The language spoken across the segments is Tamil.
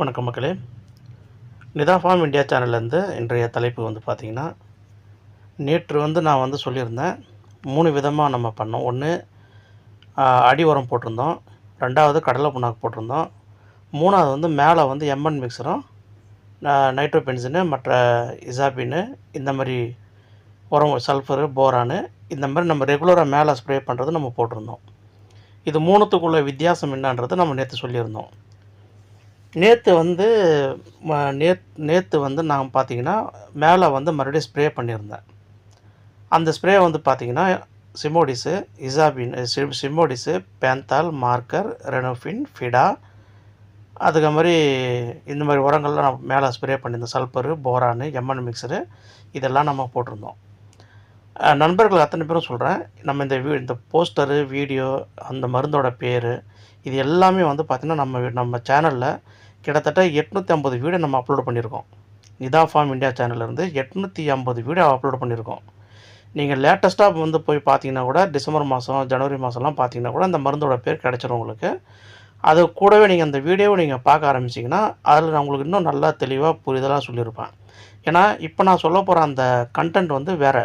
வணக்கம் மக்களே. நிதா ஃபார்ம் இந்தியா சேனல்லேருந்து இன்றைய தலைப்பு வந்து பார்த்திங்கன்னா நேற்று வந்து நான் வந்து சொல்லியிருந்தேன் மூணு விதமாக நம்ம பண்ணோம். ஒன்று அடி உரம் போட்டிருந்தோம். ரெண்டாவது கடலை புண்ணாக்கு போட்டிருந்தோம். மூணாவது வந்து மேலே வந்து எம்என் மிக்சரும் நைட்ரோ பென்சினு மற்ற இசாபின்னு இந்த மாதிரி உரம் சல்ஃபரு போரானு இந்த மாதிரி நம்ம ரெகுலராக மேலே ஸ்ப்ரே பண்ணுறது நம்ம போட்டிருந்தோம். இது மூணுத்துக்குள்ள வித்தியாசம் என்னன்றது நம்ம நேற்று சொல்லியிருந்தோம். நேற்று வந்து ம- நேற்று வந்து நான் பார்த்தீங்கன்னா மேலே வந்து மறுபடியும் ஸ்ப்ரே பண்ணியிருந்தேன். அந்த ஸ்ப்ரே வந்து பார்த்தீங்கன்னா சிமோடிஸு இசாபின் சி- சிமோடிஸு பேந்தால் மார்க்கர் ரெனோஃபின் ஃபிடா அதுக்கு மாதிரி இந்த மாதிரி உரங்கள்லாம் நான் மேலே ஸ்ப்ரே பண்ணியிருந்தேன். சல்பரு போரானு எம்என் மிக்சரு இதெல்லாம் நம்ம போட்டிருந்தோம். நண்பர்கள் அத்தனை பேரும் சொல்கிறேன் நம்ம இந்த வீ இந்த போஸ்டரு வீடியோ அந்த மருந்தோட பேர் இது எல்லாமே வந்து பார்த்திங்கன்னா நம்ம நம்ம சேனலில் கிட்டத்தட்ட எட்நூற்றி ஐம்பது வீடியோ நம்ம அப்லோட் பண்ணியிருக்கோம். நிதா ஃபார்ம் இந்தியா சேனல்லேருந்து எட்நூற்றி ஐம்பது வீடியோ அப்லோட் பண்ணியிருக்கோம். நீங்கள் லேட்டஸ்ட்டாக வந்து போய் பார்த்தீங்கன்னா கூட டிசம்பர் மாதம் ஜனவரி மாதம்லாம் பார்த்தீங்கன்னா கூட அந்த மருந்தோட பேர் கிடச்சிரும் உங்களுக்கு. அது கூடவே நீங்கள் அந்த வீடியோவை நீங்கள் பார்க்க ஆரம்பிச்சிங்கன்னா அதில் நான் உங்களுக்கு இன்னும் நல்லா தெளிவாக புரிதலாக சொல்லியிருப்பேன். ஏன்னா இப்போ நான் சொல்ல போகிற அந்த கண்டென்ட் வந்து வேறு.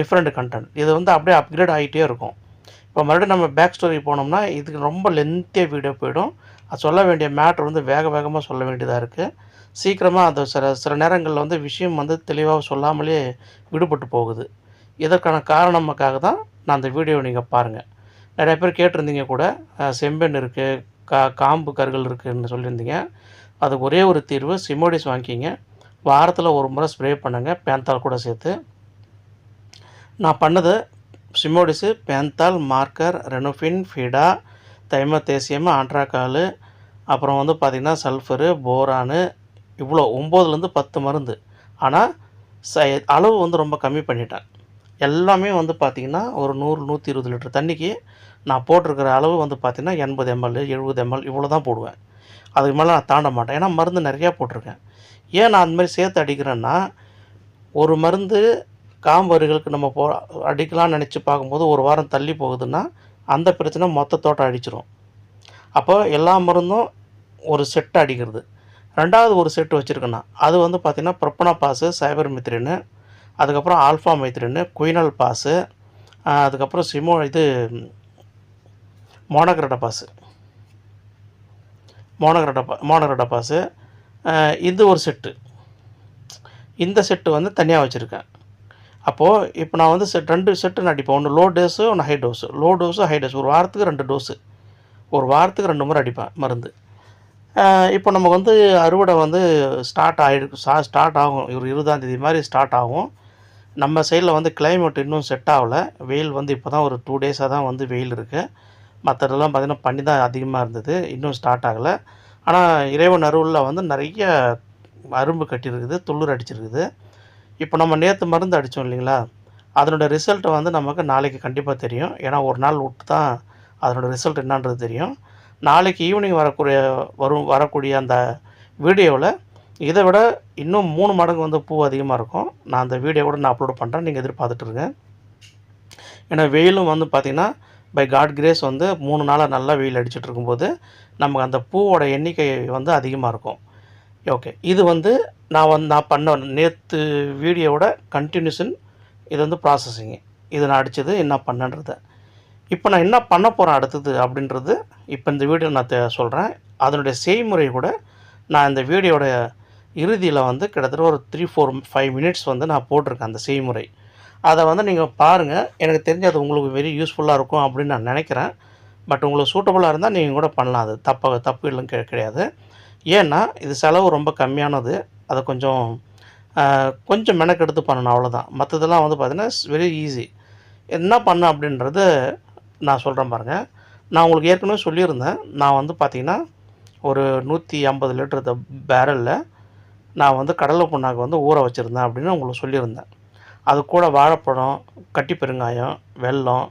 டிஃப்ரெண்ட் கண்டென்ட் இது வந்து அப்படியே அப்கிரேட் ஆகிட்டே இருக்கும். இப்போ மறுபடியும் நம்ம பேக் ஸ்டோரி போனோம்னா இதுக்கு ரொம்ப லென்த்தியாக வீடியோ போயிடும். அது சொல்ல வேண்டிய மேட்ரு வந்து வேக வேகமாக சொல்ல வேண்டியதாக இருக்குது சீக்கிரமாக அது சில சில நேரங்களில் வந்து விஷயம் வந்து தெளிவாக சொல்லாமலே விடுபட்டு போகுது. இதற்கான காரணமுக்காக தான் நான் அந்த வீடியோவை நீங்கள் பாருங்கள் நிறைய பேர் கேட்டிருந்தீங்க கூட செம்பெண் இருக்குது கா காம்பு கருகள் இருக்குதுன்னு சொல்லியிருந்தீங்க. அதுக்கு ஒரே ஒரு தீர்வு சிமோடிஸ் வாங்கிக்கிங்க. வாரத்தில் ஒரு முறை ஸ்ப்ரே பண்ணுங்கள் பேந்தால் கூட சேர்த்து. நான் பண்ணது சிமோடிஸு பேந்தால் மார்க்கர் ரெனுஃபின் ஃபிடா தைமத்தேசியம் ஆண்ட்ராக்காலு அப்புறம் வந்து பார்த்திங்கன்னா சல்ஃபரு போரானு இவ்வளோ ஒம்போதுலேருந்து பத்து மருந்து. ஆனால் ச அளவு வந்து ரொம்ப கம்மி பண்ணிட்டேன். எல்லாமே வந்து பார்த்திங்கன்னா ஒரு நூறு நூற்றி இருபது லிட்டர் தண்ணிக்கு நான் போட்டிருக்கிற அளவு வந்து பார்த்திங்கன்னா எண்பது எம்எல் எழுபது எம்எல் இவ்வளோ தான் போடுவேன். அதுக்கு மேலே நான் தாண்ட மாட்டேன். ஏன்னா மருந்து நிறையா போட்டிருக்கேன். ஏன் நான் அந்த மாதிரி சேர்த்து அடிக்கிறேன்னா ஒரு மருந்து காம்பருகளுக்கு நம்ம போ அடிக்கலாம்னு நினச்சி பார்க்கும்போது ஒரு வாரம் தள்ளி போகுதுன்னா அந்த பிரச்சனை மொத்த தோட்டம் அடிச்சிரும் அப்போ எல்லா மருந்தும் ஒரு செட்டு அடிக்கிறது. ரெண்டாவது ஒரு செட்டு வச்சுருக்கேன்னா அது வந்து பார்த்திங்கன்னா ப்ரொப்பனா பாஸு சைபர் மித்ரின்னு அதுக்கப்புறம் ஆல்ஃபா மைத்ரின்னு குயினல் பாஸு அதுக்கப்புறம் சிமோ இது மோனகரட பாஸு மோனகரட பா மோனகரட பாஸு இது ஒரு செட்டு. இந்த செட்டு வந்து தனியாக வச்சுருக்கேன். அப்போது இப்போ நான் வந்து செட் ரெண்டு செட்டு நான் அடிப்பேன். ஒன்று லோ டோஸு ஒன்று high dose low dose high dose ஒரு வாரத்துக்கு ரெண்டு டோஸு ஒரு வாரத்துக்கு ரெண்டு முறை அடிப்பேன் மருந்து. இப்போ நமக்கு வந்து அறுவடை வந்து ஸ்டார்ட் ஆகிருக்கு சா ஸ்டார்ட் ஆகும். ஒரு இருபதாந்தேதி மாதிரி ஸ்டார்ட் ஆகும். நம்ம சைடில் வந்து கிளைமேட் இன்னும் செட் ஆகலை. வெயில் வந்து இப்போ தான் ஒரு டூ டேஸாக தான் வந்து வெயில் இருக்குது மற்றதெல்லாம் பார்த்திங்கன்னா பனி தான் அதிகமாக இருந்தது. இன்னும் ஸ்டார்ட் ஆகலை. ஆனால் இறைவன் அருளில் வந்து நிறைய அரும்பு கட்டியிருக்குது துளிர் அடிச்சிருக்குது. இப்போ நம்ம நேற்று மருந்து அடித்தோம் இல்லைங்களா? அதனோட ரிசல்ட்டை வந்து நமக்கு நாளைக்கு கண்டிப்பாக தெரியும். ஏன்னா ஒரு நாள் விட்டு தான் அதனோட ரிசல்ட் என்னன்றது தெரியும். நாளைக்கு ஈவினிங் வரக்கூடிய வரும் வரக்கூடிய அந்த வீடியோவில் இதை விட இன்னும் மூணு மடங்கு வந்து பூ அதிகமாக இருக்கும். நான் அந்த வீடியோவோட நான் அப்லோட் பண்ணுறேன் நீங்கள் எதிர்பார்த்துட்ருங்க ஏன்னா வெயிலும் வந்து பார்த்திங்கன்னா பை காட் கிரேஸ் வந்து மூணு நாளாக நல்லா வெயில் அடிச்சிட்டு இருக்கும்போது நமக்கு அந்த பூவோட எண்ணிக்கை வந்து அதிகமாக இருக்கும். ஓகே இது வந்து நான் வந்து நான் பண்ண நேற்று வீடியோவோட கண்டினியூஷன் இது வந்து ப்ராசஸிங்கு இது நான் அடித்தது என்ன பண்ணன்றதை. இப்போ நான் என்ன பண்ண போகிறேன் அடுத்தது அப்படின்றது இப்போ இந்த வீடியோ நான் சொல்கிறேன் அதனுடைய செய்முறை கூட நான் இந்த வீடியோட இறுதியில் வந்து கிட்டத்தட்ட ஒரு த்ரீ ஃபோர் ஃபைவ் மினிட்ஸ் வந்து நான் போட்டிருக்கேன் அந்த செய்முறை. அதை வந்து நீங்கள் பாருங்கள் எனக்கு தெரிஞ்சு அது உங்களுக்கு வெரி யூஸ்ஃபுல்லாக இருக்கும் அப்படின்னு நான் நினைக்கிறேன். பட் உங்களுக்கு சூட்டபுளாக இருந்தால் நீங்கள் கூட பண்ணலாம். அது தப்பாக தப்பு இல்லைன்னு கிடையாது. ஏன்னா இது செலவு ரொம்ப கம்மியானது. அதை கொஞ்சம் கொஞ்சம் மெனக்கெடுத்து பண்ணணும் அவ்வளோதான் மற்றதெல்லாம் வந்து பார்த்தீங்கன்னா வெரி ஈஸி என்ன பண்ண அப்படின்றது நான் சொல்கிறேன் பாருங்கள் நான் உங்களுக்கு ஏற்கனவே சொல்லியிருந்தேன். நான் வந்து பார்த்திங்கன்னா ஒரு நூற்றி ஐம்பது லிட்டர் பேரலில் நான் வந்து கடலை புண்ணாக்கு வந்து ஊற வச்சுருந்தேன் அப்படின்னு உங்களுக்கு சொல்லியிருந்தேன். அது கூட வாழைப்பழம் கட்டி பெருங்காயம் வெல்லம்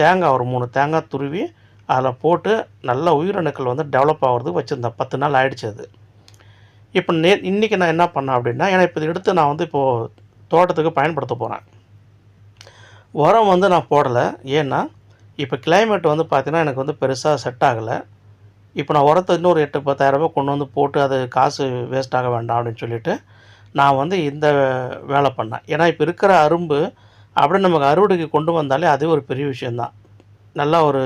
தேங்காய் ஒரு மூணு தேங்காய் துருவி அதில் போட்டு நல்ல உயிரணுக்கள் வந்து டெவலப் ஆகிறதுக்கு வச்சுருந்தேன். பத்து நாள் ஆகிடுச்சு அது. இப்போ நே இன்றைக்கி நான் என்ன பண்ணேன் அப்படின்னா ஏன்னா இப்போ எடுத்து நான் வந்து இப்போது தோட்டத்துக்கு பயன்படுத்த போகிறேன் உரம் வந்து நான் போடலை. ஏன்னா இப்போ கிளைமேட் வந்து பார்த்திங்கன்னா எனக்கு வந்து பெருசாக செட் ஆகலை. இப்போ நான் உரத்தை இன்னொரு எட்டு பத்தாயிரரூபா கொண்டு வந்து போட்டு அது காசு வேஸ்ட் ஆக வேண்டாம் அப்படின்னு சொல்லிட்டு நான் வந்து இந்த வேலை பண்ணேன். ஏன்னா இப்போ இருக்கிற அரும்பு அப்படியே நமக்கு அறுவடைக்கு கொண்டு வந்தாலே அதே ஒரு பெரிய விஷயந்தான் நல்லா ஒரு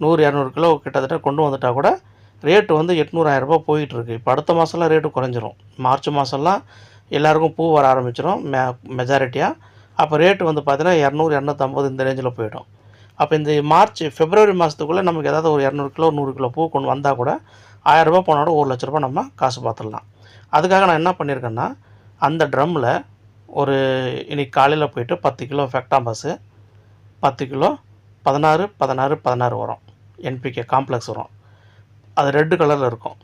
நூறு இரநூறு கிலோ கிட்டத்தட்ட கொண்டு வந்துட்டால் கூட ரேட்டு வந்து எட்நூறாயிரரூபா போயிட்டுருக்கு. இப்போ அடுத்த மாதம்லாம் ரேட்டு குறைஞ்சிரும். மார்ச் மாதம்லாம் எல்லாருக்கும் பூ வர ஆரம்பிச்சிடும் மெ மெஜாரிட்டியாக அப்போ ரேட்டு வந்து பார்த்தீங்கன்னா இரநூறு இரநூத்தம்பது இந்த ரேஞ்சில் போயிடும். அப்போ இந்த மார்ச் ஃபெப்ரவரி மாதத்துக்குள்ளே நமக்கு ஏதாவது ஒரு இரநூறு கிலோ நூறு கிலோ பூ கொண்டு வந்தால் கூட ஆயிரரூபா போனோட ஒரு லட்ச ரூபா நம்ம காசு பார்த்துடலாம் அதுக்காக நான் என்ன பண்ணியிருக்கேன்னா அந்த ட்ரம்மில் ஒரு இன்றைக்கி காலையில் போயிட்டு பத்து கிலோ ஃபெக்டாம்பஸு பத்து கிலோ பதினாறு பதினாறு பதினாறு வரும். என்பிகே காம்ப்ளெக்ஸ் வரும். அது ரெட்டு கலரில் இருக்கும்.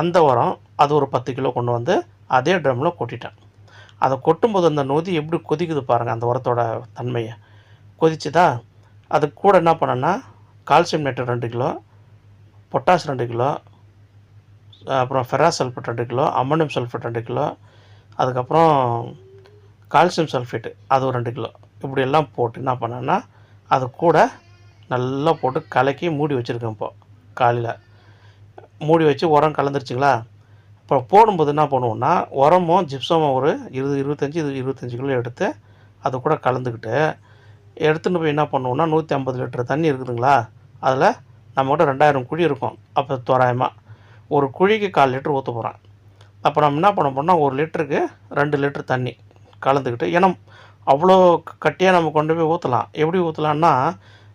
அந்த உரம் அது ஒரு பத்து கிலோ கொண்டு வந்து அதே ட்ரம்மில் கொட்டிட்டேன். அதை கொட்டும்போது அந்த நொதி எப்படி கொதிக்குது பாருங்கள் அந்த உரத்தோட தன்மையை. கொதிச்சுதா? அது கூட என்ன பண்ணேன்னா கால்சியம் நைட்ரேட் ரெண்டு கிலோ பொட்டாஸ் ரெண்டு கிலோ அப்புறம் ஃபெராஸ் சல்ஃபேட் ரெண்டு கிலோ அம்மோனியம் சல்ஃபேட் ரெண்டு கிலோ அதுக்கப்புறம் கால்சியம் சல்ஃபேட்டு அது ஒரு ரெண்டு கிலோ. இப்படியெல்லாம் போட்டு என்ன பண்ணேன்னா அது கூட நல்லா போட்டு கலக்கி மூடி வச்சுருக்கேன் இப்போது காலையில். மூடி வச்சு உரம் கலந்துருச்சுங்களா? இப்போ போடும்போது என்ன பண்ணுவோம்னா உரமும் ஜிப்சமும் ஒரு இருபது இருபத்தஞ்சி இது இருபத்தஞ்சி கிலோ எடுத்து அது கூட கலந்துக்கிட்டு எடுத்துன்னு போய் என்ன பண்ணுவோம்னா நூற்றி ஐம்பது லிட்டர் தண்ணி இருக்குதுங்களா? அதில் நம்மகிட்ட ரெண்டாயிரம் குழி இருக்கும் அப்போ தோராயமாக ஒரு குழிக்கு கால் லிட்டர் ஊற்ற போகிறேன் அப்போ நம்ம என்ன பண்ண போனால் ஒரு லிட்டருக்கு ரெண்டு லிட்டர் தண்ணி கலந்துக்கிட்டு ஏன்னா அவ்வளோ கட்டியாக நம்ம கொண்டு போய் ஊற்றலாம் எப்படி ஊற்றலான்னா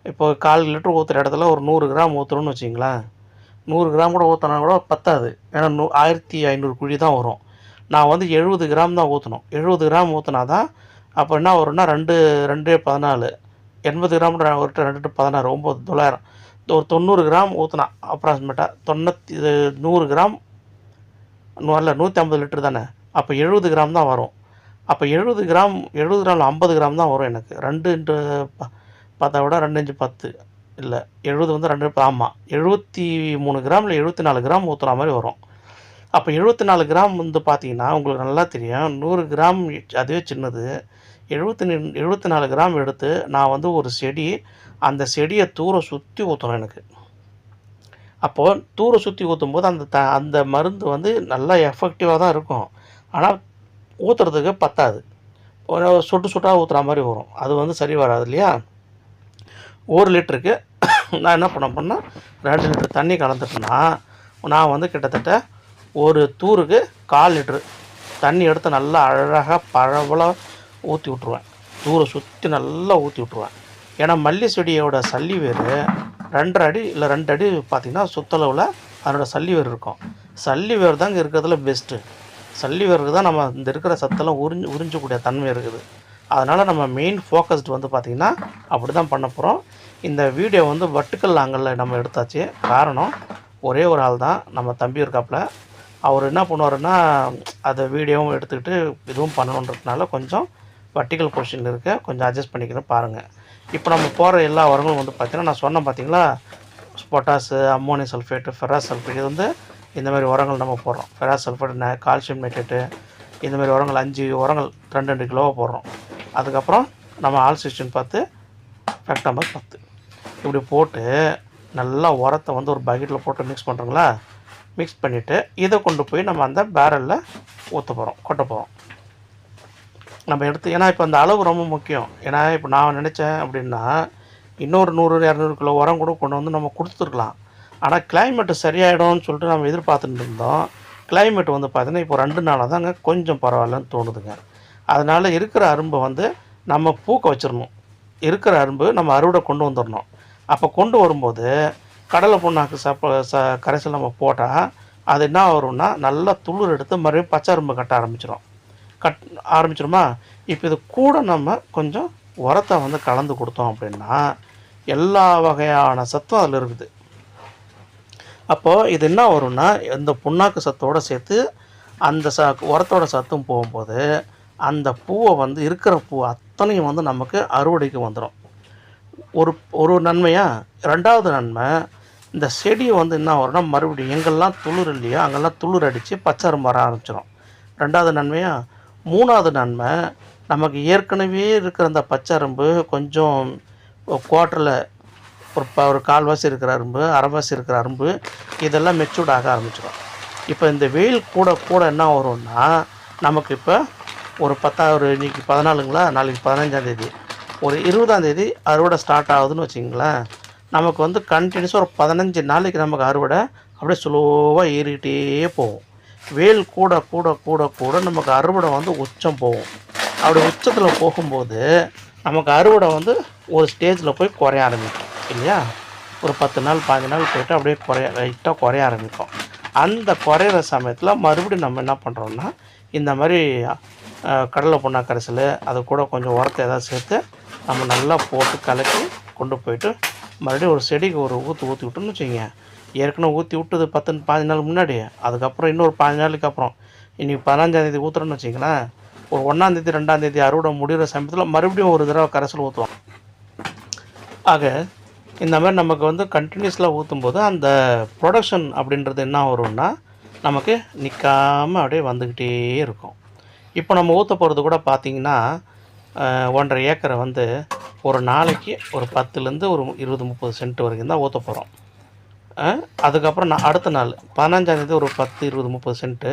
இப்போ கால் லிட்டர் ஊற்றுற இடத்துல ஒரு நூறு கிராம் ஊற்றுறோன்னு வச்சிங்களேன். நூறு கிராம் கூட ஊற்றினா கூட பத்தாது. ஏன்னா நூ ஆயிரத்தி ஐநூறு குழி தான் வரும். நான் வந்து எழுபது கிராம் தான் ஊற்றணும் எழுபது கிராம் ஊற்றினா தான் அப்போ என்ன வரும்னா ரெண்டு ரெண்டு பதினாலு. எண்பது கிராம் ஒரு ரெண்டு பதினாறு ஒம்பது தொள்ளாயிரம். ஒரு தொண்ணூறு கிராம் ஊற்றினா அப்ராக்சிமேட்டாக தொண்ணூற்றி நூறு கிராம் நூ- நூற்றி ஐம்பது லிட்டர் தானே. அப்போ எழுபது கிராம் தான் வரும். அப்போ எழுபது கிராம் எழுபது கிராம் ஐம்பது கிராம் தான் வரும் எனக்கு. ரெண்டு இன்ட்டு ப- பார்த்தா விட ரெண்டு இன்ச்சு பத்து. இல்லை எழுபது வந்து ரெண்டு ஆமாம் எழுபத்தி மூணு கிராம் இல்லை எழுபத்தி நாலு கிராம் ஊற்றுற மாதிரி வரும். அப்போ எழுபத்தி நாலு கிராம் வந்து பார்த்தீங்கன்னா உங்களுக்கு நல்லா தெரியும் நூறு கிராம் அதுவே சின்னது. எழுபத்தி எழுபத்தி நாலு கிராம் எடுத்து நான் வந்து ஒரு செடி அந்த செடியை தூர சுற்றி ஊற்றணும் எனக்கு. அப்போது தூர சுற்றி ஊற்றும் போது அந்த த அந்த மருந்து வந்து நல்லா எஃபெக்டிவாக தான் இருக்கும். ஆனால் ஊற்றுறதுக்கு பத்தாது. ஒரு சொட்டு சொட்டாக ஊற்றுற மாதிரி வரும். அது வந்து சரி வராது இல்லையா? ஒரு லிட்டருக்கு நான் என்ன பண்ண பண்ணால் ரெண்டு லிட்டர் தண்ணி கலந்துட்டேன்னா நான் வந்து கிட்டத்தட்ட ஒரு தூருக்கு கால் லிட்ரு தண்ணி எடுத்து நல்லா அழகாக பழவலாக ஊற்றி விட்ருவேன் தூரை சுற்றி நல்லா ஊற்றி விட்ருவேன் ஏன்னா மல்லி செடியோட சல்லி வேர் ரெண்டரை அடி இல்லை ரெண்டு அடி பார்த்திங்கன்னா சுத்தளவில் அதனோட சல்லி வேர் இருக்கும். சல்லி வேர் தாங்க இருக்கிறதுல பெஸ்ட்டு சல்லி வேருக்கு தான் நம்ம இந்த இருக்கிற சத்தெல்லாம் உறிஞ்சு உறிஞ்சக்கூடிய தன்மை இருக்குது. அதனால் நம்ம மெயின் ஃபோக்கஸ்டு வந்து பார்த்திங்கன்னா அப்படி தான் பண்ண போகிறோம் இந்த வீடியோ வந்து வட்டுக்கல் ஆங்கலில் நம்ம எடுத்தாச்சு. காரணம் ஒரே ஒரு ஆள் தான் நம்ம தம்பி இருக்காப்புல. அவர் என்ன பண்ணுவாருன்னா அதை வீடியோவும் எடுத்துக்கிட்டு இதுவும் பண்ணணுன்றதுனால கொஞ்சம் வர்டிக்கல் பொசிஷனில் இருக்க கொஞ்சம் அட்ஜஸ்ட் பண்ணிக்கிறேன் பாருங்கள் இப்போ நம்ம போகிற எல்லா உரங்களும் வந்து பார்த்திங்கன்னா நான் சொன்னேன் பார்த்திங்களா potash ammonium sulphate ferrous sulphate இது வந்து இந்த மாதிரி உரங்கள் நம்ம போடுறோம். ஃபெராஸ் சல்ஃபேட் கால்சியம் நைட்ரேட்டு இந்த மாதிரி உரங்கள் அஞ்சு உரங்கள் ரெண்டு ரெண்டு கிலோவாக போடுறோம். அதுக்கப்புறம் நம்ம ஆல் சிஸ்டன் பார்த்து ஃபேக்டாம்பர் பத்து. இப்படி போட்டு நல்லா உரத்தை வந்து ஒரு பக்கெட்டில் போட்டு மிக்ஸ் பண்ணுறோங்களா மிக்ஸ் பண்ணிவிட்டு இதை கொண்டு போய் நம்ம அந்த பேரலில் ஊற்ற போகிறோம் கொட்ட போகிறோம் நம்ம எடுத்து ஏன்னா இப்போ அந்த அளவு ரொம்ப முக்கியம். ஏன்னா இப்போ நான் நினச்சேன் அப்படின்னா இன்னொரு நூறு இரநூறு கிலோ உரம் கூட கொண்டு வந்து நம்ம கொடுத்துருக்கலாம். ஆனால் கிளைமேட்டு சரியாயிடும்னு சொல்லிட்டு நம்ம எதிர்பார்த்துட்டு இருந்தோம். கிளைமேட் வந்து பார்த்தீங்கன்னா இப்போ ரெண்டு நாளாக தாங்க கொஞ்சம் பரவாயில்லன்னு தோணுதுங்க. அதனால் இருக்கிற அரும்பை வந்து நம்ம பூக்க வச்சிடணும் இருக்கிற அரும்பு நம்ம அறுவடை கொண்டு வந்துடணும் அப்போ கொண்டு வரும்போது கடலை புண்ணாக்கு சப்ப ச கரைசல் நம்ம போட்டால் அது என்ன வரும்னா நல்லா துளிர் எடுத்து மறுபடியும் பச்சை அரும்பு கட்ட ஆரம்பிச்சிடும் கட் ஆரம்பிச்சிருமா? இப்போ இது கூட நம்ம கொஞ்சம் உரத்தை வந்து கலந்து கொடுத்தோம் அப்படின்னா எல்லா வகையான சத்தும் அதில் இருக்குது. அப்போது இது என்ன வரும்னா இந்த புண்ணாக்கு சத்தோடு சேர்த்து அந்த ச உரத்தோட சத்தும் போகும்போது அந்த பூவை வந்து இருக்கிற பூ அத்தனையும் வந்து நமக்கு அறுவடைக்கு வந்துடும் ஒரு ஒரு நன்மையாக ரெண்டாவது நன்மை இந்த செடியை வந்து என்ன வரும்னா மறுபடியும் எங்கெல்லாம் துளிர் இல்லையோ அங்கெல்லாம் துளிர் அடித்து பச்சரம் வர ஆரம்பிச்சிடும் ரெண்டாவது நன்மையாக மூணாவது நன்மை நமக்கு ஏற்கனவே இருக்கிற அந்த பச்சரும்பு கொஞ்சம் குவார்ட்டரில் ஒரு ப ஒரு கால்வாசி இருக்கிற அரும்பு அரைவாசி இருக்கிற அரும்பு இதெல்லாம் மெச்சூர்ட் ஆக ஆரம்பிச்சிடும் இப்போ இந்த வெயில் கூட கூட என்ன வரும்னா நமக்கு இப்போ ஒரு பத்தா ஒரு இன்னைக்கு பதினாலுங்களா? நாளைக்கு பதினஞ்சாந்தேதி ஒரு இருபதாந்தேதி அறுவடை ஸ்டார்ட் ஆகுதுன்னு வச்சிங்களேன் நமக்கு வந்து கண்டினியூஸாக ஒரு பதினஞ்சு நாளைக்கு நமக்கு அறுவடை அப்படியே ஸ்லோவாக ஏறிக்கிட்டே போகும். வெயில் கூட கூட கூட கூட நமக்கு அறுவடை வந்து உச்சம் போகும். அப்படி உச்சத்தில் போகும்போது நமக்கு அறுவடை வந்து ஒரு ஸ்டேஜில் போய் குறைய ஆரம்பிக்கும். இல்லையா? ஒரு பத்து நாள் பாஞ்சு நாள் போயிட்டு அப்படியே குறைய லைட்டாக குறைய ஆரம்பிக்கும். அந்த குறையிற சமயத்தில் மறுபடியும் நம்ம என்ன பண்ணுறோம்னா இந்த மாதிரி கடலை புண்ணா கரைசல் அது கூட கொஞ்சம் உரத்தை ஏதாவது சேர்த்து நம்ம நல்லா போட்டு கலக்கி கொண்டு போயிட்டு மறுபடியும் ஒரு செடிக்கு ஒரு ஊற்று ஊற்றி விட்டோம்னு வச்சுக்கோங்க. ஏற்கனவே ஊற்றி விட்டது பத்து பாஞ்சு நாள் முன்னாடி. அதுக்கப்புறம் இன்னொரு பாஞ்சு நாளுக்கு அப்புறம். இன்றைக்கி பதினஞ்சாந்தேதி ஊற்றுறோன்னு வச்சிங்களேன் ஒரு ஒன்றாந்தேதி ரெண்டாந்தேதி அறுவடை முடிகிற சமயத்தில் மறுபடியும் ஒரு தடவை கரைசல் ஊற்றுவோம் ஆக இந்த மாதிரி நமக்கு வந்து கண்டினியூஸெலாம் ஊற்றும் போது அந்த ப்ரொடக்ஷன் அப்படின்றது என்ன வரும்னா நமக்கு நிற்காம அப்படியே வந்துக்கிட்டே இருக்கும். இப்போ நம்ம ஊற்ற போகிறது கூட பார்த்திங்கன்னா ஒன்றரை ஏக்கரை வந்து ஒரு நாளைக்கு ஒரு பத்துலேருந்து ஒரு இருபது முப்பது சென்ட் வரைக்கும் தான் ஊற்ற போகிறோம் அதுக்கப்புறம் நான் அடுத்த நாள் பதினஞ்சாந்தேதி ஒரு பத்து இருபது முப்பது சென்ட்டு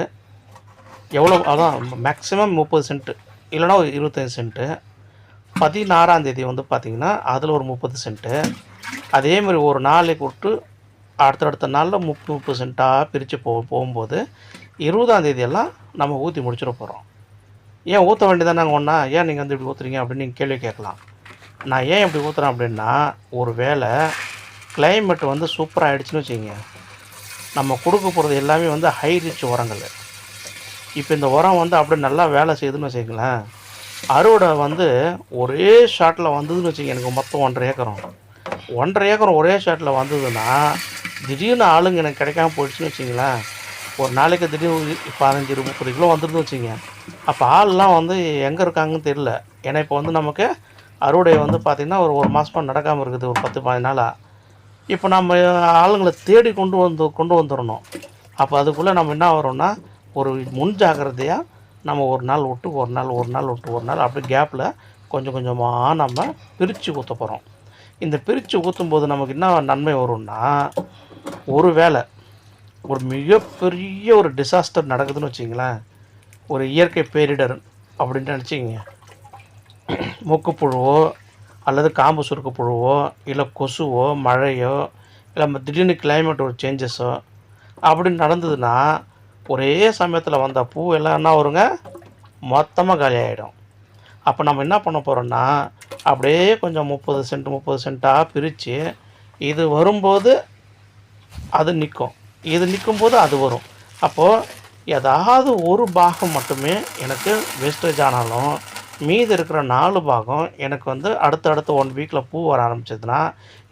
எவ்வளோ அதான் மேக்ஸிமம் முப்பது சென்ட்டு இல்லைன்னா ஒரு இருபத்தஞ்சி சென்ட்டு பதினாறாந்தேதி வந்து பார்த்திங்கன்னா அதில் ஒரு முப்பது சென்ட்டு அதே மாதிரி ஒரு நாளைக்கு விட்டு அடுத்தடுத்த நாளில் முப்பது முப்பது சென்ட்டாக பிரித்து போ போகும்போது இருபதாம் தேதியெல்லாம் நம்ம ஊற்றி முடிச்சிட போகிறோம் ஏன் ஊற்ற வேண்டியதானே நாங்கள் ஒன்றா ஏன் நீங்கள் வந்து இப்படி ஊற்றுறீங்க அப்படின்னு நீங்கள் கேள்வி கேட்கலாம். நான் ஏன் இப்படி ஊற்றுறேன் அப்படின்னா ஒரு வேளை கிளைமேட் வந்து சூப்பராக ஆகிடுச்சின்னு வச்சுக்கோங்க. நம்ம கொடுக்க போகிறது எல்லாமே வந்து ஹை ரிச் உரங்கள். இப்போ இந்த உரம் வந்து அப்படியே நல்லா வேலை செய்யுதுன்னு வச்சுக்கங்களேன். அறுவடை வந்து ஒரே ஷாட்டில் வந்ததுன்னு வச்சுக்கோங்க எனக்கு மொத்தம் ஒன்றரை ஏக்கரம் ஒன்றரை ஏக்கரம் ஒரே ஷாட்டில் வந்ததுன்னா திடீர்னு ஆளுங்க எனக்கு கிடைக்காம போயிடுச்சுன்னு வச்சிங்களேன் ஒரு நாளைக்கு திடீர்னு பதினஞ்சு முப்பது கிலோ வந்துருந்து வச்சுங்க அப்போ ஆள்லாம் வந்து எங்கே இருக்காங்கன்னு தெரியல. ஏன்னா இப்போ வந்து நமக்கு அறுவடை வந்து பார்த்திங்கன்னா ஒரு ஒரு மாதமாக நடக்காமல் இருக்குது. ஒரு பத்து பதினஞ்சு நாளாக இப்போ நம்ம ஆளுங்களை தேடி கொண்டு வந்து கொண்டு வந்துடணும் அப்போ அதுக்குள்ளே நம்ம என்ன வரோம்னா ஒரு முன் ஜாக்கிரதையாக நம்ம ஒரு நாள் விட்டு ஒரு நாள் ஒரு நாள் விட்டு ஒரு நாள் அப்படி கேப்பில் கொஞ்சம் கொஞ்சமாக நம்ம பிரித்து ஊற்ற போகிறோம் இந்த பிரித்து ஊற்றும் போது நமக்கு என்ன நன்மை வரும்னா ஒரு வேளை ஒரு மிகப்பெரிய ஒரு டிசாஸ்டர் நடக்குதுன்னு வச்சிங்களேன். ஒரு இயற்கை பேரிடர் அப்படின்ட்டு நினச்சிங்க மூக்குப்புழுவோ அல்லது காம்பு சுருக்கு புழுவோ இல்லை கொசுவோ மழையோ இல்லை நம்ம திடீர்னு கிளைமேட் ஒரு சேஞ்சஸோ அப்படி நடந்ததுன்னா ஒரே சமயத்தில் வந்த பூ எல்லாம் என்ன வருங்க? மொத்தமாக காலியாகிடும் அப்போ நம்ம என்ன பண்ண போகிறோம்னா அப்படியே கொஞ்சம் முப்பது சென்ட் முப்பது சென்ட்டாக பிரித்து இது வரும்போது அது நிற்கும் இது நிற்கும்போது அது வரும். அப்போது ஏதாவது ஒரு பாகம் மட்டுமே எனக்கு வேஸ்டேஜ் ஆனாலும் மீதி இருக்கிற நாலு பாகம் எனக்கு வந்து அடுத்தடுத்த ஒன் வீக்கில் பூ வர ஆரம்பிச்சதுன்னா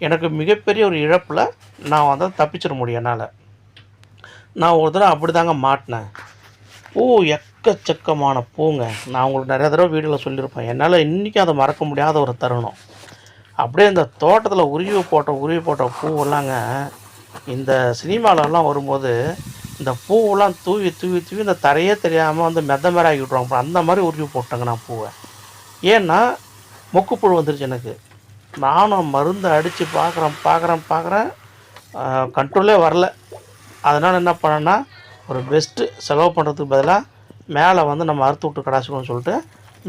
எனக்கு மிகப்பெரிய ஒரு இழப்பில் நான் வந்து தப்பிச்சிட முடியும் என்னால். நான் ஒரு தடவை அப்படி தாங்க மாட்டினேன். பூ எக்கச்சக்கமான பூங்க. நான் உங்களுக்கு நிறைய தடவை வீடியோவில் சொல்லியிருப்பேன். என்னால் இன்றைக்கும் அதை மறக்க முடியாத ஒரு தருணம். அப்படியே இந்த தோட்டத்தில் உருவி போட்ட உருவி போட்ட பூவெல்லாங்க இந்த சினிமாவிலலாம் வரும்போது இந்த பூவெல்லாம் தூவி தூவி தூவி இந்த தரையே தெரியாமல் வந்து மெத்த மாதிரி ஆக்கி விட்ருவாங்க அந்த மாதிரி உருவி போட்டேங்க நான் பூவை. ஏன்னா மொக்குப்புழு வந்துருச்சு எனக்கு. நானும் மருந்து அடித்து பார்க்குறேன் பார்க்குறேன் பார்க்குறேன் கண்ட்ரோலே வரல. அதனால் என்ன பண்ணேன்னா ஒரு பெஸ்ட்டு செலவு பண்ணுறதுக்கு பதிலாக மேலே வந்து நம்ம அறுத்து விட்டு கடாச்சிக்கணும்னு சொல்லிட்டு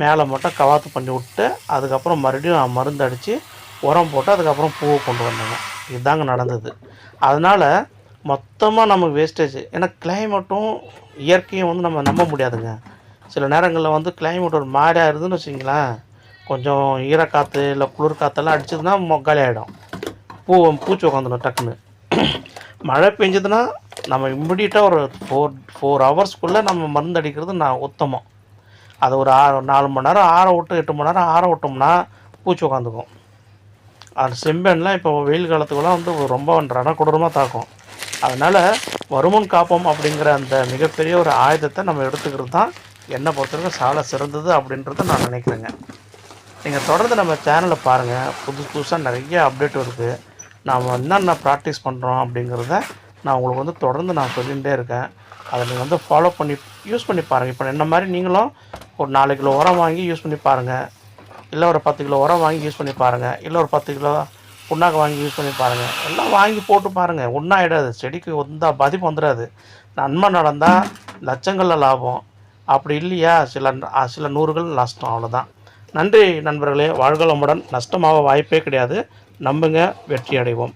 மேலே மட்டும் கவாத்து பண்ணி விட்டு அதுக்கப்புறம் மறுபடியும் மருந்து அடித்து உரம் போட்டு அதுக்கப்புறம் பூவை கொண்டு வந்தேங்க. இதுதாங்க நடந்தது. அதனால் மொத்தமாக நமக்கு வேஸ்டேஜ் ஏன்னா கிளைமேட்டும் இயற்கையும் வந்து நம்ம நம்ப முடியாதுங்க. சில நேரங்களில் வந்து கிளைமேட் ஒரு மாதிரியாக இருந்துன்னு வச்சிங்களேன் கொஞ்சம் ஈரக்காற்று இல்லை குளிர் காற்றெல்லாம் அடிச்சதுன்னா மொ- ஆகிடும் பூ பூச்சி உக்காந்துடும் டக்குன்னு. மழை பெஞ்சதுன்னா நம்ம இம்மிடியட்டாக ஒரு ஃபோர் ஃபோர் ஹவர்ஸ்க்குள்ளே நம்ம மருந்து அடிக்கிறது நான் உத்தமம். அது ஒரு ஆறு நாலு மணி நேரம் ஆற விட்டு எட்டு மணி நேரம் ஆற விட்டோம்னா பூச்சி உட்காந்துக்கும் அது செம்பெண்லாம் இப்போ வெயில் காலத்துக்குலாம் வந்து ரொம்ப ரணக்கொடூரமாக தாக்கும். அதனால் வருமுன் காப்போம் அப்படிங்கிற அந்த மிகப்பெரிய ஒரு ஆயுதத்தை நம்ம எடுத்துக்கிறது தான் என்னை பொறுத்தவரைக்கும் சாலை சிறந்தது அப்படின்றத நான் நினைக்கிறேங்க. நீங்கள் தொடர்ந்து நம்ம சேனலை பாருங்கள் புதுசு புதுசாக நிறைய அப்டேட் வருது. நாம் என்னென்ன ப்ராக்டிஸ் பண்ணுறோம் அப்படிங்கிறத நான் உங்களுக்கு வந்து தொடர்ந்து நான் சொல்லிகிட்டே இருக்கேன். அதை நீங்கள் வந்து ஃபாலோ பண்ணி யூஸ் பண்ணி பாருங்கள் இப்போ என்ன மாதிரி நீங்களும் ஒரு நாலு கிலோ உரம் வாங்கி யூஸ் பண்ணி பாருங்கள் இல்லை ஒரு பத்து கிலோ உரம் வாங்கி யூஸ் பண்ணி பாருங்கள் இல்லை ஒரு பத்து கிலோ புண்ணாக்கு வாங்கி யூஸ் பண்ணி பாருங்கள் எல்லாம் வாங்கி போட்டு பாருங்கள் ஒன்றா ஆகிடாது செடிக்கு வந்தால் பாதிப்பு வந்துடாது. நன்மை நடந்தால் லட்சங்களில் லாபம். அப்படி இல்லையா? சில சில நூறுகள் நஷ்டம் அவ்வளோதான் நன்றி நண்பர்களே. வாழ்களமுடன் நஷ்டமாக வாய்ப்பே கிடையாது. நம்புங்க. வெற்றி அடைவோம்.